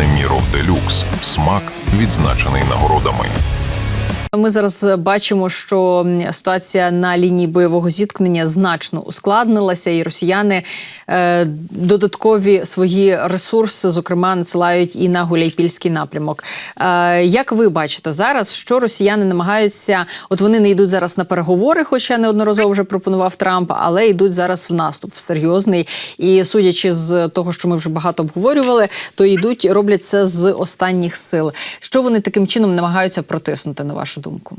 Неміров Делюкс. Смак відзначений нагородами. Ми зараз бачимо, що ситуація на лінії бойового зіткнення значно ускладнилася, і росіяни е, додаткові свої ресурси, зокрема, насилають і на Гуляйпільський напрямок. Е, як ви бачите зараз, що росіяни намагаються? От вони не йдуть зараз на переговори, хоча неодноразово вже пропонував Трамп, але йдуть зараз в наступ в серйозний. І судячи з того, що ми вже багато обговорювали, то йдуть, роблять це з останніх сил. Що вони таким чином намагаються протиснути, на вашу думку?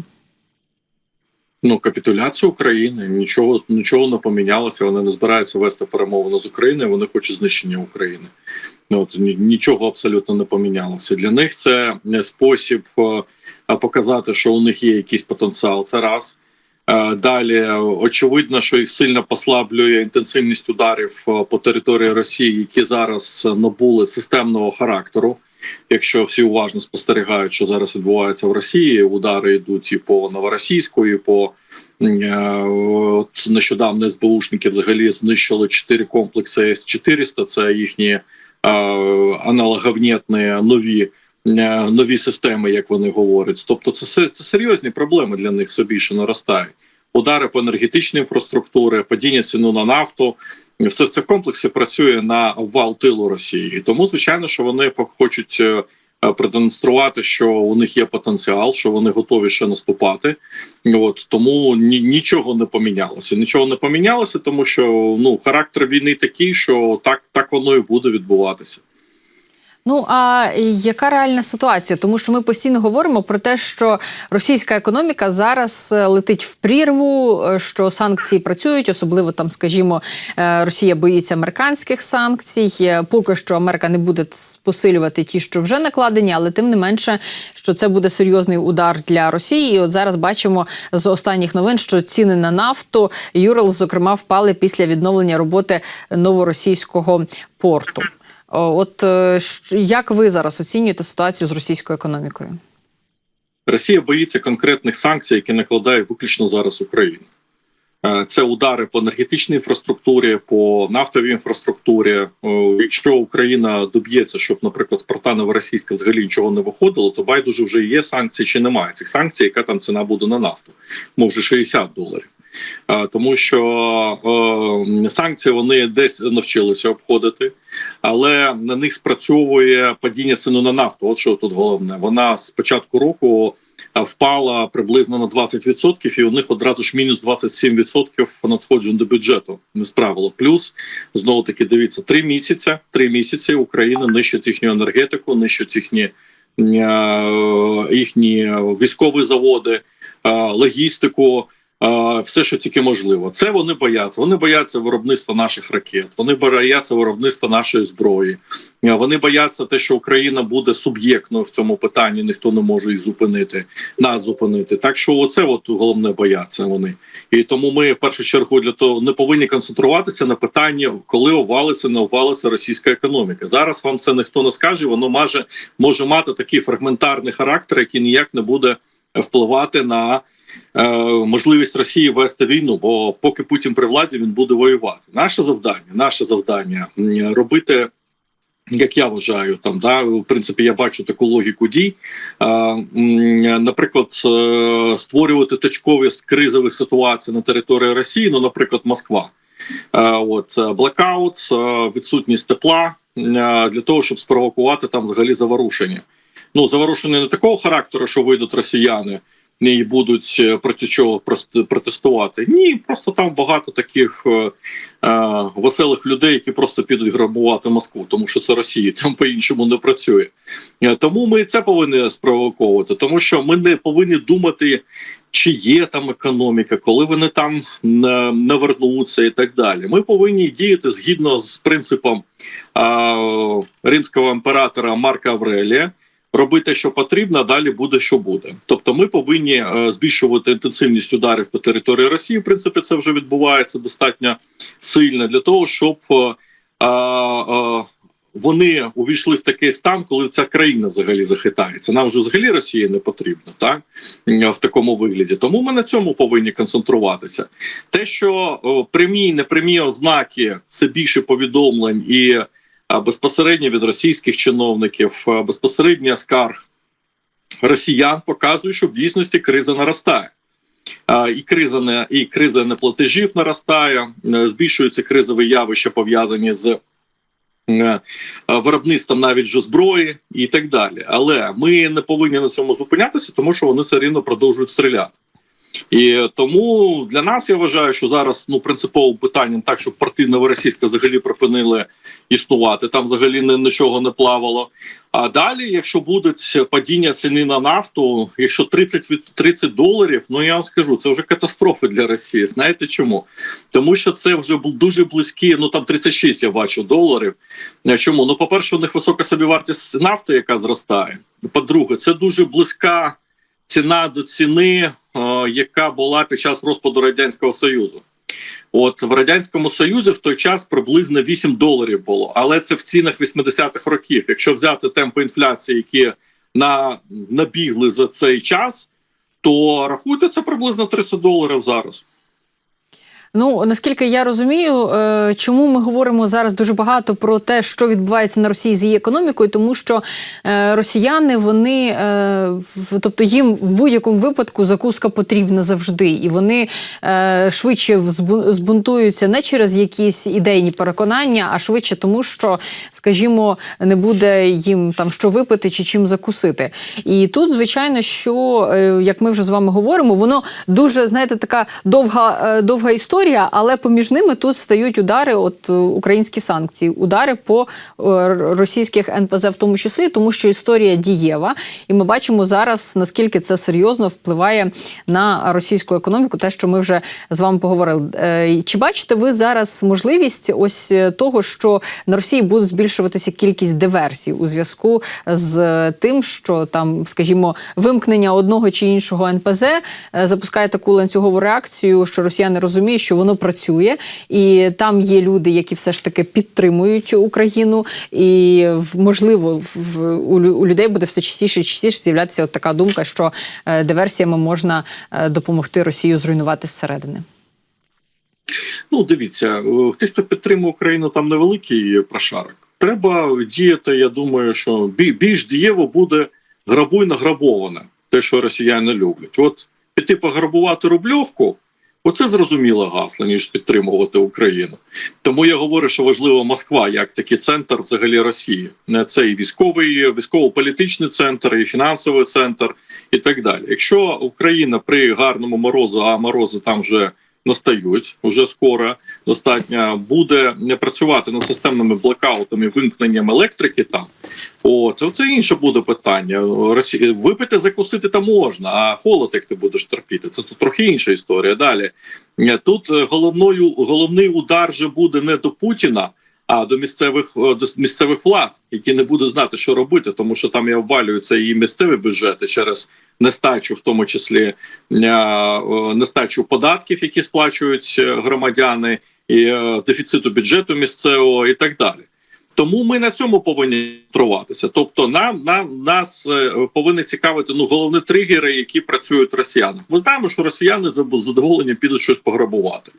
Ну, капітуляція України нічого нічого не помінялося. Вони не збираються вести перемовини з Україною. Вони хочуть знищення України. Ну, От нічого абсолютно не помінялося. Для них це е, спосіб е, показати, що у них є якийсь потенціал. Це раз. Е, Далі очевидно, що їх сильно послаблює інтенсивність ударів е, по території Росії, які зараз набули системного характеру. Якщо всі уважно спостерігають, що зараз відбувається в Росії, удари йдуть і по новоросійську, і по е, от нещодавно СБУшники взагалі знищили чотири комплекси С-400, Це їхні е, аналоговнітні нові. е, Нові системи, як вони говорять, тобто це це серйозні проблеми для них все більше наростають. Удари по енергетичній інфраструктурі, падіння ціну на нафту, все це в комплексі працює на вал тилу Росії. І тому, звичайно, що вони хочуть е, продемонструвати, що у них є потенціал, що вони готові ще наступати. От тому ні, нічого не помінялося. Нічого не помінялося, тому що ну характер війни такий, що так, так воно і буде відбуватися. Ну а яка реальна ситуація? Тому що ми постійно говоримо про те, що російська економіка зараз е, летить в прірву, е, що санкції працюють, особливо там, скажімо, е, Росія боїться американських санкцій. Поки що Америка не буде посилювати ті, що вже накладені, але тим не менше, що це буде серйозний удар для Росії. І от зараз бачимо з останніх новин, що ціни на нафту Юрл, зокрема, впали після відновлення роботи новоросійського порту. О, От е, як ви зараз оцінюєте ситуацію з російською економікою? Росія боїться конкретних санкцій, які накладає виключно зараз Україна. Е, Це удари по енергетичній інфраструктурі, по нафтовій інфраструктурі. Якщо Україна доб'ється, щоб, наприклад, з порта Новоросійська взагалі нічого не виходило, то байдуже вже є санкції чи немає цих санкцій, яка там ціна буде на нафту, може 60 доларів. Е, Тому що е, санкції вони десь навчилися обходити, але на них спрацьовує падіння ціни на нафту. От що тут головне. Вона з початку року впала приблизно на 20%, і у них одразу ж мінус 27% надходжень до бюджету не справило. Плюс знову таки дивіться, три місяці. Три місяці Україна нищить їхню енергетику, нищить їхні, е, їхні військові заводи, е, логістику. Все, що тільки можливо, це вони бояться. Вони бояться виробництва наших ракет. Вони бояться виробництва нашої зброї. Вони бояться те, що Україна буде суб'єктною в цьому питанні. Ніхто не може їх зупинити, нас зупинити. Так що, оце от головне бояться вони. І тому ми в першу чергу для того не повинні концентруватися на питанні, коли овалиться, не овалиться російська економіка. Зараз вам це ніхто не скаже. Воно може, може мати такий фрагментарний характер, який ніяк не буде впливати на е, можливість Росії вести війну. Бо поки Путін при владі він буде воювати. Наше завдання, наше завдання робити. Як я вважаю, там да в принципі я бачу таку логіку дій. Е, наприклад, е, створювати точкові кризові ситуації на території Росії, ну, наприклад, Москва. От е, блекаут, е, відсутність тепла для того, щоб спровокувати там взагалі заворушення. Ну заворушення не такого характеру, що вийдуть росіяни і будуть е, проти чого протестувати. Ні, просто там багато таких е, е, веселих людей, які просто підуть грабувати Москву, тому що це Росія, там по-іншому не працює. Е, Тому ми це повинні спровоковувати, тому що ми не повинні думати, чи є там економіка, коли вони там не, вернуться і так далі. Ми повинні діяти згідно з принципом е, римського імператора Марка Аврелія. Робити, що потрібно, далі буде, що буде. Тобто, ми повинні е, збільшувати інтенсивність ударів по території Росії. В принципі, це вже відбувається достатньо сильно для того, щоб е, е, вони увійшли в такий стан, коли ця країна взагалі захитається. Нам вже взагалі Росія не потрібна, так в такому вигляді. Тому ми на цьому повинні концентруватися. Те, що прямі, непрямі ознаки, все більше повідомлень і. Безпосередньо від російських чиновників, безпосередньо скарг росіян показує, що в дійсності криза наростає. І криза не і криза неплатежів наростає, е, збільшуються кризові явища пов'язані з е, виробництвом навіть же зброї і так далі. Але ми не повинні на цьому зупинятися, тому що вони все рівно продовжують стріляти. І тому для нас я вважаю, що зараз ну принциповим питанням так, щоб партійна російська взагалі припинили існувати. Там взагалі нічого не плавало. А далі, якщо будуть падіння ціни на нафту, якщо 30 від 30 доларів, ну я вам скажу, це вже катастрофа для Росії. Знаєте чому? Тому що це вже дуже близькі. Ну там 36 я бачу доларів. Чому? Ну, по-перше, у них висока собівартість нафти, яка зростає. По-друге, це дуже близька ціна до ціни, яка була під час розпаду радянського союзу. От в радянському союзі в той час приблизно 8 доларів було, але це в цінах 80-х років. Якщо взяти темпи інфляції, які на набігли за цей час, то рахуйте це приблизно 30 доларів зараз. Ну наскільки я розумію, е, чому ми говоримо зараз дуже багато про те, що відбувається на Росії з її економікою, тому що е, росіяни вони, е, тобто їм в будь-якому випадку закуска потрібна завжди, і вони швидше збунтуються не через якісь ідейні переконання, а швидше тому, що, скажімо, не буде їм там що випити чи чим закусити. І тут, звичайно, що як ми вже з вами говоримо, воно дуже знаєте, така довга, довга історія, але поміж ними тут стають удари, от е, українські санкції, удари по е, російських НПЗ, в тому числі, тому що історія дієва, і ми бачимо зараз наскільки це серйозно впливає на російську економіку. Те, що ми вже з вами поговорили. Е, Чи бачите ви зараз можливість ось того, що на Росії буде збільшуватися кількість диверсій у зв'язку з тим, що там, скажімо, вимкнення одного чи іншого НПЗ запускає таку ланцюгову реакцію, що росіяни розуміють, що воно працює, і там є люди, які все ж таки підтримують Україну, і можливо в, у, людей буде все частіше і частіше з'являтися от така думка, що е, диверсіями можна е, допомогти Росію зруйнувати зсередини. Ну, дивіться, е, ті, хто підтримує Україну, там невеликий прошарок. Треба діяти. Я думаю, що більш дієво буде грабуй награбоване, те, що росіяни люблять. От піти пограбувати рубльовку. Оце зрозуміле гасло, ніж підтримувати Україну. Тому я говорю, що важлива Москва як такий центр взагалі Росії. Не Це і військовий, військово-політичний центр, і фінансовий центр, і так далі. Якщо Україна при гарному морозу, а морози там вже настають уже скоро достатньо буде не працювати над системними блокаутами, вимкненням електрики там. О, це, інше буде питання. Росі... Випити, закусити там можна, а холод як ти будеш терпіти. Це тут трохи інша історія. Далі Е, тут е, головною головний удар же буде не до Путіна. А до місцевих е, до місцевих влад, які не будуть знати, що робити, тому що там і обвалюються і місцеві бюджети через нестачу, в тому числі нестачу податків, які сплачують громадяни, і е, дефіциту бюджету місцевого, і так далі. Тому ми на цьому повинні труватися. Тобто, нам нам нас е, повинні цікавити ну головні тригери, які працюють росіяни. Ми знаємо, що росіяни за задоволення підуть щось пограбувати.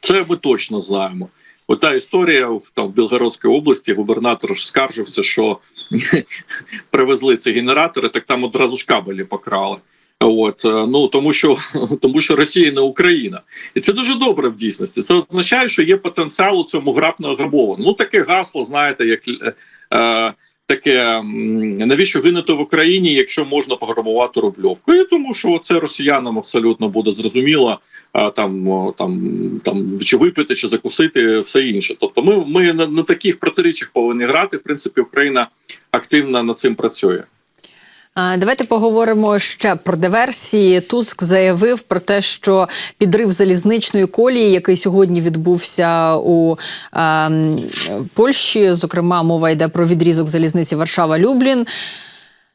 Це ми точно знаємо. Ота історія в там в Білгородській області губернатор скаржився, що привезли ці генератори, так там одразу ж кабелі покрали. От е, ну тому, що тому, що Росія не Україна, і це дуже добре в дійсності. Це означає, що є потенціал у цьому грабно грабованому. Ну таке гасло, знаєте, як е, е, таке навіщо гинути в Україні, якщо можна пограбувати рубльовку? І тому, що це росіянам абсолютно буде зрозуміло, а, там там там чи випити, чи закусити, все інше. Тобто, ми, ми на, на таких протиріччях повинні грати. В принципі, Україна активно над цим працює. А, Давайте поговоримо ще про диверсії. Туск заявив про те, що підрив залізничної колії, який сьогодні відбувся у е, Польщі, зокрема, мова йде про відрізок залізниці Варшава-Люблін.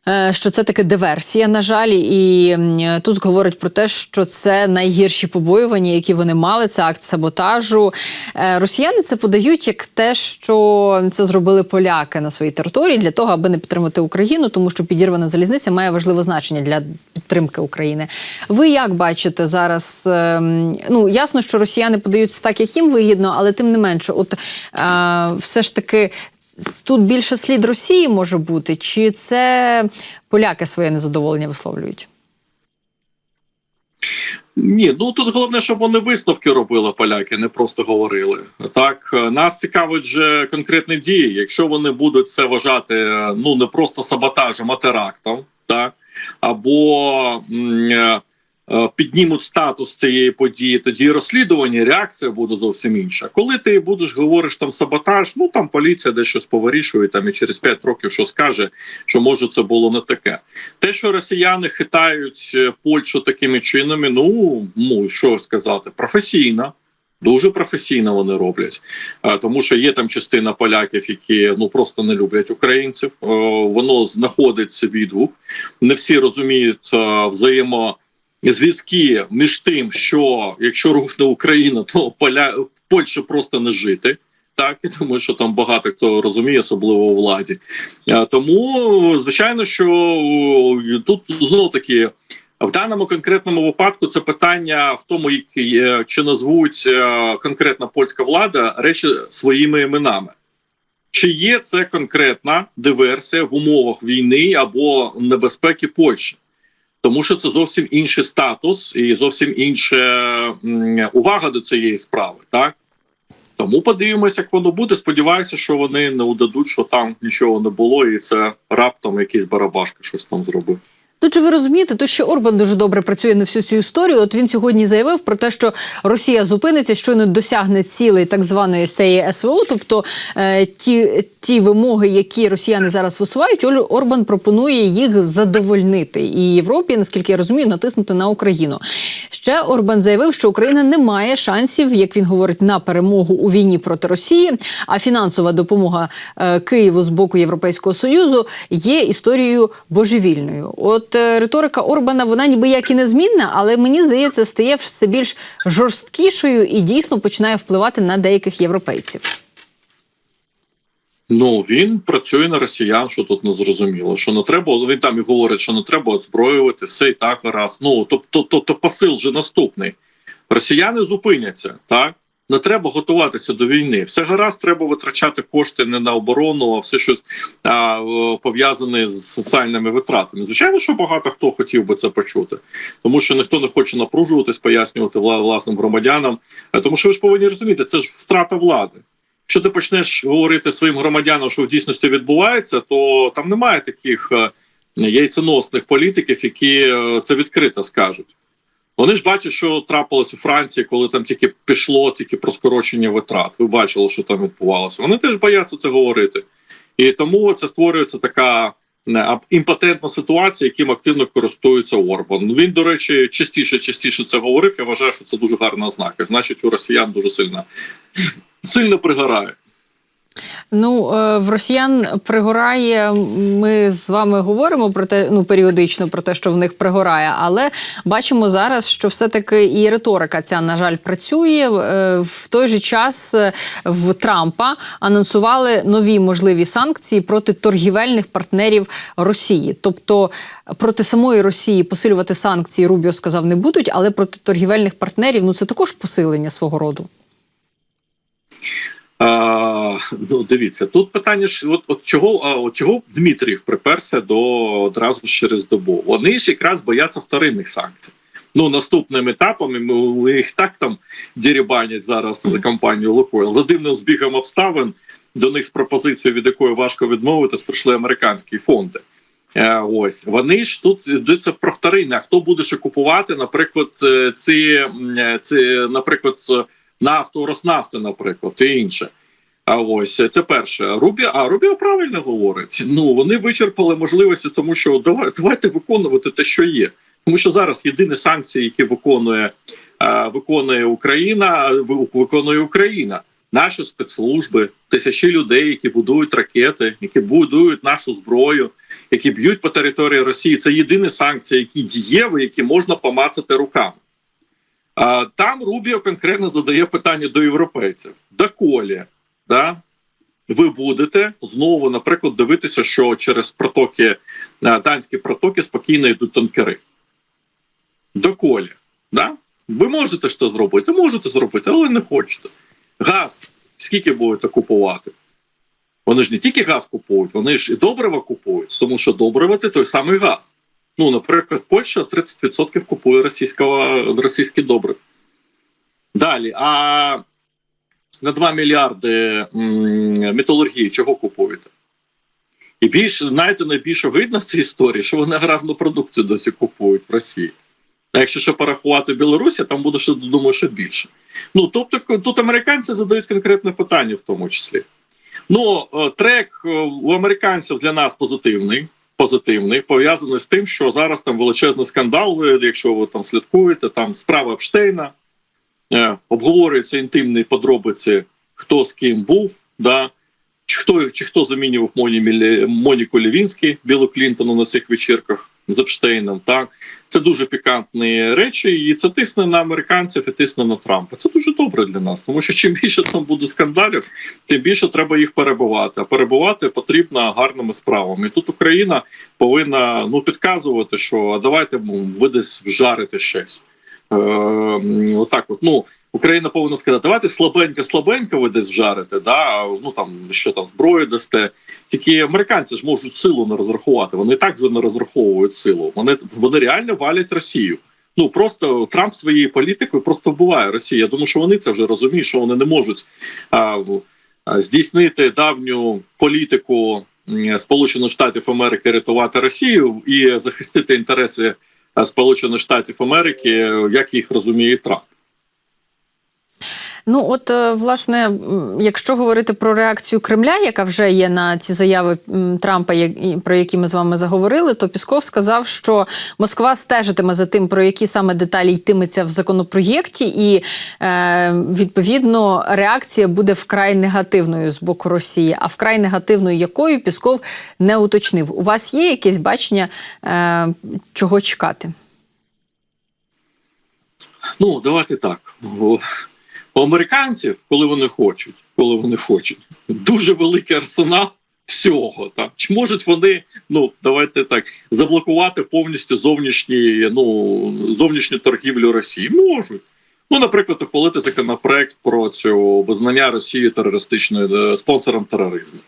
Е, Що це таке диверсія, на жаль, і Туск говорить про те, що це найгірші побоювання, які вони мали. Це акт саботажу. Е, Росіяни це подають як те, що це зробили поляки на своїй території для того, аби не підтримати Україну, тому що підірвана залізниця має важливе значення для підтримки України. Ви як бачите зараз? ем, Ну ясно, що росіяни подаються так, як їм вигідно, але тим не менше, от е, все ж таки. Тут більше слід Росії може бути, чи це поляки своє незадоволення висловлюють? Ні, ну тут головне, щоб вони висновки робили поляки, не просто говорили. Так е, нас цікавить же конкретні дії. Якщо вони будуть це вважати е, ну не просто саботажем, а терактом, так або м, е, піднімуть статус цієї події, тоді розслідування, реакція буде зовсім інша. Коли ти будеш говориш там саботаж, ну там поліція десь щось повирішує, там і через 5 років що скаже, що може це було не таке. Те, що росіяни хитають е, Польщу такими чинами, ну ну що сказати, професійно. Дуже професійно вони роблять, Е, тому що є там частина поляків, які ну просто не люблять українців. Е, Воно знаходиться відгук. Не всі розуміють е, взаємозв'язки між тим, що якщо рухне Україна, то поля Польща просто не жити. Так, і тому що там багато хто розуміє, особливо у владі. Е, Тому, звичайно, що е, тут знов таки в даному конкретному випадку це питання в тому, які, е, чи назвуть конкретна польська влада речі своїми іменами. Чи є це конкретна диверсія в умовах війни або небезпеки Польщі? Тому що це зовсім інший статус і зовсім інша увага до цієї справи, так? Тому подивимося, як воно буде. Сподіваюся, що вони не удадуть, що там нічого не було, і це раптом якийсь барабашка щось там зробив. Тут чи ви розумієте, тут ще Орбан дуже добре працює на всю цю історію. От він сьогодні заявив про те, що Росія зупиниться, щойно досягне цілей так званої цієї СВО, тобто е, ті, ті вимоги, які росіяни зараз висувають, Оль- Орбан пропонує їх задовольнити і Європі, наскільки я розумію, натиснути на Україну. Ще Орбан заявив, що Україна не має шансів, як він говорить, на перемогу у війні проти Росії. А фінансова допомога е, Києву з боку Європейського союзу є історією божевільною. От е, риторика Орбана, вона ніби як і незмінна, але мені здається, стає все більш жорсткішою і дійсно починає впливати на деяких європейців. Ну він працює на росіян, що тут не зрозуміло. Що не треба, він там і говорить, що не треба озброювати, все і так гаразд. Ну тобто, то, то посил вже наступний. Росіяни зупиняться, так не треба готуватися до війни. Все гаразд, треба витрачати кошти не на оборону, а все щось пов'язане з соціальними витратами. Звичайно, що багато хто хотів би це почути, тому що ніхто не хоче напружуватись, пояснювати власним громадянам. Е, Тому що ви ж повинні розуміти, це ж втрата влади. Якщо ти почнеш говорити своїм громадянам, що в дійсності відбувається, то там немає таких е, яйценосних політиків, які е, це відкрито скажуть. Вони ж бачать, що трапилось у Франції, коли там тільки пішло тільки про скорочення витрат. Ви бачили, що там відбувалося. Вони теж бояться це говорити. І тому це створюється така а, імпотентна ситуація, яким активно користується Орбан. Він, до речі, частіше частіше це говорив. Я вважаю, що це дуже гарна ознака. Значить, у росіян дуже сильно сильно пригорає. Ну е, в росіян пригорає. Ми з вами говоримо про те, ну періодично про те, що в них пригорає, але бачимо зараз, що все-таки і риторика ця на жаль працює. Е, В той же час е, в Трампа анонсували нові можливі санкції проти торгівельних партнерів Росії. Тобто проти самої Росії посилювати санкції Рубіо сказав не будуть, але проти торгівельних партнерів ну це також посилення свого роду. А, ну, дивіться, тут питання ж от, от чого а, от чого Дмитрів приперся до одразу через добу. Вони ж якраз бояться вторинних санкцій. Ну наступним етапом ми їх так там дірібанять зараз за компанію Лукойл. За дивним збігом обставин до них з пропозицією, від якої важко відмовитись, прийшли американські фонди. Е, ось вони ж тут йдеться про вторинне. Хто буде купувати, наприклад, е, ці, е, ці наприклад, нафту, Роснафти, наприклад, і інше. А ось це перше. Рубі, а Рубіо правильно говорить. Ну вони вичерпали можливості, тому що давай, давайте виконувати те, що є. Тому що зараз єдині санкції, які виконує, е, виконує Україна, виконує Україна. Наші спецслужби, тисячі людей, які будують ракети, які будують нашу зброю, які б'ють по території Росії. Це єдині санкції, які дієві, які можна помацати руками. Там Рубіо конкретно задає питання до європейців: доколі да, ви будете знову, наприклад, дивитися, що через протоки, е, данські протоки спокійно йдуть танкери. Доколі. Да? Ви можете ж це зробити, можете зробити, але не хочете. Газ, скільки будете купувати? Вони ж не тільки газ купують, вони ж і добрива купують, тому що добрива це той самий газ. Ну, наприклад, Польща 30% купує російського, російський добрив. Далі, а на 2 мільярди металургії чого купуєте? І більше, знаєте, найбільш огидно в цій історії, що вони аграрну продукцію досі купують в Росії. А якщо ще порахувати Білорусі, там буде ще думаю, ще більше. Ну тобто, тут американці задають конкретне питання, в тому числі. Ну, е, трек е, у американців для нас позитивний. Позитивний, пов'язаний з тим, що зараз там величезний скандал. Якщо ви там слідкуєте, там справа Епштейна, е, обговорюються інтимні подробиці, хто з ким був, да, чи хто, чи хто замінював Моні, Моніку Лівінський, Білу Клінтону на цих вечірках з Епштейном. Так це дуже пікантні речі, і це тисне на американців і тисне на Трампа. Це дуже добре для нас, тому що чим більше там буде скандалів, тим більше треба їх перебувати. А перебувати потрібно гарними справами. І тут Україна повинна ну підказувати, що давайте ви десь вжарите щось. Е, отак, от ну. Україна повинна сказати, давайте слабенько, слабенько ви десь вжарите, да ну там що там зброю дасте. Тільки американці ж можуть силу не розрахувати. Вони так вже не розраховують силу. Вони вони реально валять Росію. Ну просто Трамп своєю політикою просто вбиває Росію. Я думаю, що вони це вже розуміють, що вони не можуть а, а, здійснити давню політику Сполучених Штатів Америки рятувати Росію і захистити інтереси Сполучених Штатів Америки, як їх розуміє Трамп. Ну, от, е, власне, якщо говорити про реакцію Кремля, яка вже є на ці заяви Трампа, про які ми з вами заговорили, то Пісков сказав, що Москва стежитиме за тим, про які саме деталі йтиметься в законопроєкті, і е, відповідно реакція буде вкрай негативною з боку Росії. А вкрай негативною якою Пісков не уточнив. У вас є якесь бачення, е, чого чекати? Ну, давайте так. У, американців, коли вони хочуть, коли вони хочуть, дуже великий арсенал всього. Так. Чи можуть вони, ну давайте так, заблокувати повністю зовнішні, ну, зовнішню торгівлю Росії? Можуть. Ну, наприклад, ухвалити законопроект про цю визнання Росії терористичною е, спонсором тероризму.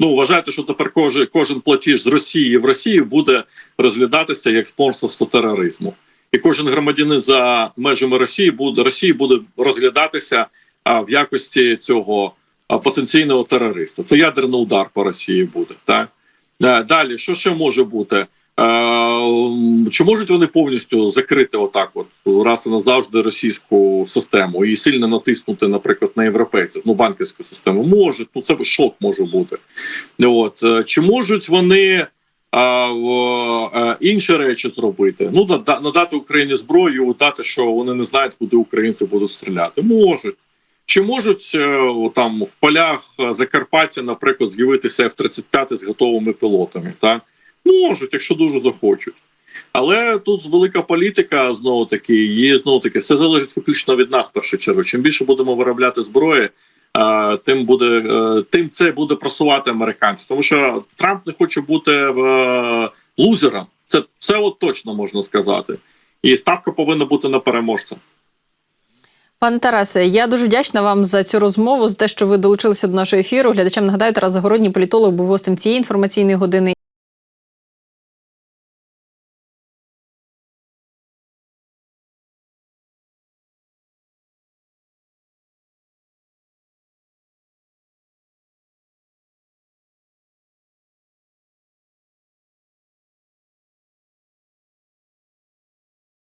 Ну, вважайте, що тепер кожен, кожен платіж з Росії в Росії буде розглядатися як спонсорство тероризму і кожен громадянин за межами Росії буде Росії буде розглядатися а, в якості цього потенційного терориста. Це ядерний удар по Росії буде. Так Е, далі, що ще може бути? Е, Чи можуть вони повністю закрити отак, от раз і назавжди російську систему і сильно натиснути, наприклад, на європейців, ну банківську систему? Можуть, ну це шок може бути. От е, чи можуть вони а, е, інші речі зробити. Ну нада- надати Україні зброю, дати, що вони не знають, куди українці будуть стріляти. Можуть. Чи можуть е, там в полях е, Закарпаття, наприклад, з'явитися F-35 з готовими пілотами? Так можуть, якщо дуже захочуть. Але тут велика політика знову таки, є знову таки, все залежить виключно від нас першу чергу. Чим більше будемо виробляти зброї, тим буде е, тим це буде просувати американці. Тому що Трамп не хоче бути е, лузером. Це, це от точно можна сказати. І ставка повинна бути на переможця. Пане Тарасе, я дуже вдячна вам за цю розмову, за те, що ви долучилися до нашого ефіру. Глядачам нагадаю, Тарас Загородній політолог був гостем цієї інформаційної години.